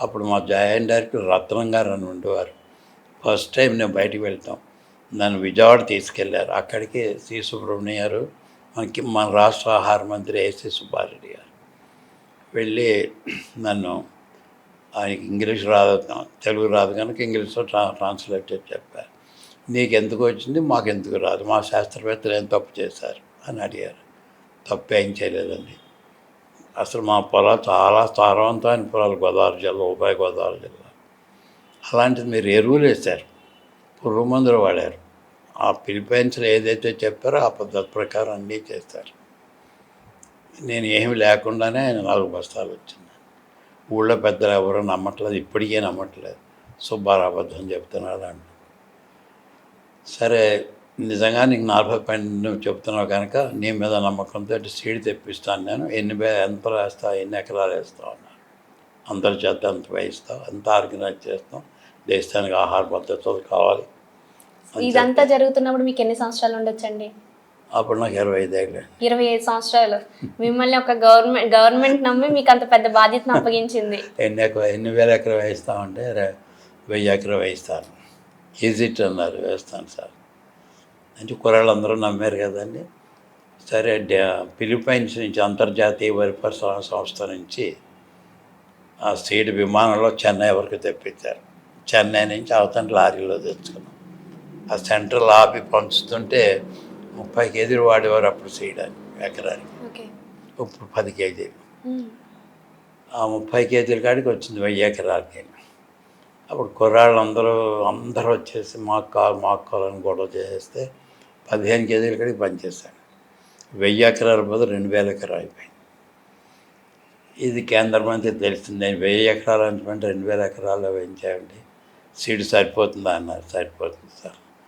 అప్పుడు మా joint director రత్నం గారు అని ఉండేవారు. ఫస్ట్ టైం నేను బయటికి వెళ్తాం. నన్ను విజయవాడ తీసుకెళ్ళారు. అక్కడికి సి. సుబ్రహ్మణ్య గారు మనకి మన రాష్ట్ర ఆహార మంత్రి ఏసీ సుబ్బారెడ్డి గారు. వెళ్ళి నన్ను ఆయనకి ఇంగ్లీష్ రాదు తెలుగు రాదు కనుక ఇంగ్లీష్లో ట్రా ట్రాన్స్లేట్ చేసి చెప్పారు. నీకు ఎందుకు వచ్చింది? మాకు ఎందుకు రాదు? మా శాస్త్రవేత్తలు ఏం తప్పు చేశారు? అని అడిగారు. తప్పు ఏం చేయలేదండి. అసలు మా పొలాలు చాలా సారవంతమైన పొలాలు గోదావరి జిల్లా ఉభయ గోదావరి జిల్లా. అలాంటిది మీరు ఎరువులు వేశారు పురుగు మందులు వాడారు. ఆ ఫిలిపైన్స్లో ఏదైతే చెప్పారో ఆ పద్ధతి ప్రకారం అన్నీ చేస్తారు నేను ఏమి లేకుండానే నాలుగు బస్తాలు వచ్చింది. ఊళ్ళో పెద్దలు ఎవరో నమ్మట్లేదు ఇప్పటికే నమ్మట్లేదు. సుబ్బారా అబద్ధం చెప్తున్నాడు అంట సరే నిజంగా నీకు నలభై పైన నువ్వు చెప్తున్నావు కనుక నీ మీద నమ్మకంతో సీడ్ తెప్పిస్తాను నేను. ఎన్ని ఎంత వేస్తావు ఎన్ని ఎకరాలు వేస్తావు అన్నారు అందరి చేత ఎంత వేయిస్తావు ఎంత ఆర్గనైజ్ చేస్తాం దేశానికి ఆహార పద్ధతులు కావాలి ఇదంతా జరుగుతున్నప్పుడు మీకు ఎన్ని సంవత్సరాలు ఉండొచ్చండి? అప్పుడు నాకు ఇరవై ఐదేళ్ళు ఇరవై ఐదు సంవత్సరాలు. మిమ్మల్ని ఒక గవర్నమెంట్ గవర్నమెంట్ నమ్మి మీకు అంత పెద్ద బాధ్యతను అప్పగించింది. ఎన్ని ఎకరా ఎన్ని వేల ఎకరం వేస్తామంటే రే- వెయ్యి ఎకరం వేయిస్తాను ఈజిట్ అన్నారు వేస్తాను సార్. అంటే కుర్రాళ్ళందరూ నమ్మారు కదండి. సరే ఫిలిప్పైన్స్ నుంచి అంతర్జాతీయ వరి పరిశ్రమ సంస్థ నుంచి ఆ సీడ్ విమానంలో చెన్నై వరకు తెప్పించారు. చెన్నై నుంచి అవతల లారీలో తెచ్చుకున్నాం. ఆ సెంట్రల్ ఆపి పంచుతుంటే ముప్పై కేజీలు వాడేవారు అప్పుడు సీడ్ అని ఎకరానికి. ఇప్పుడు పది కేజీలు. ఆ ముప్పై కేజీల కాడికి వచ్చింది వెయ్యి ఎకరాలకి. అప్పుడు కుర్రాళ్ళు అందరూ అందరూ వచ్చేసి మాకు కావాలి మాకు కావాలని గొడవ చేస్తే పదిహేను కేజీల కాడికి పనిచేశాను. వెయ్యి ఎకరాల బదులు రెండు వేల ఎకరాలు అయిపోయింది. ఇది కేంద్ర మంత్రి తెలిసింది. నేను వెయ్యి ఎకరాలు అంటే రెండు వేల ఎకరాలు పెంచామండి. సీడ్ సరిపోతుందా అన్నారు. సరిపోతుంది సార్.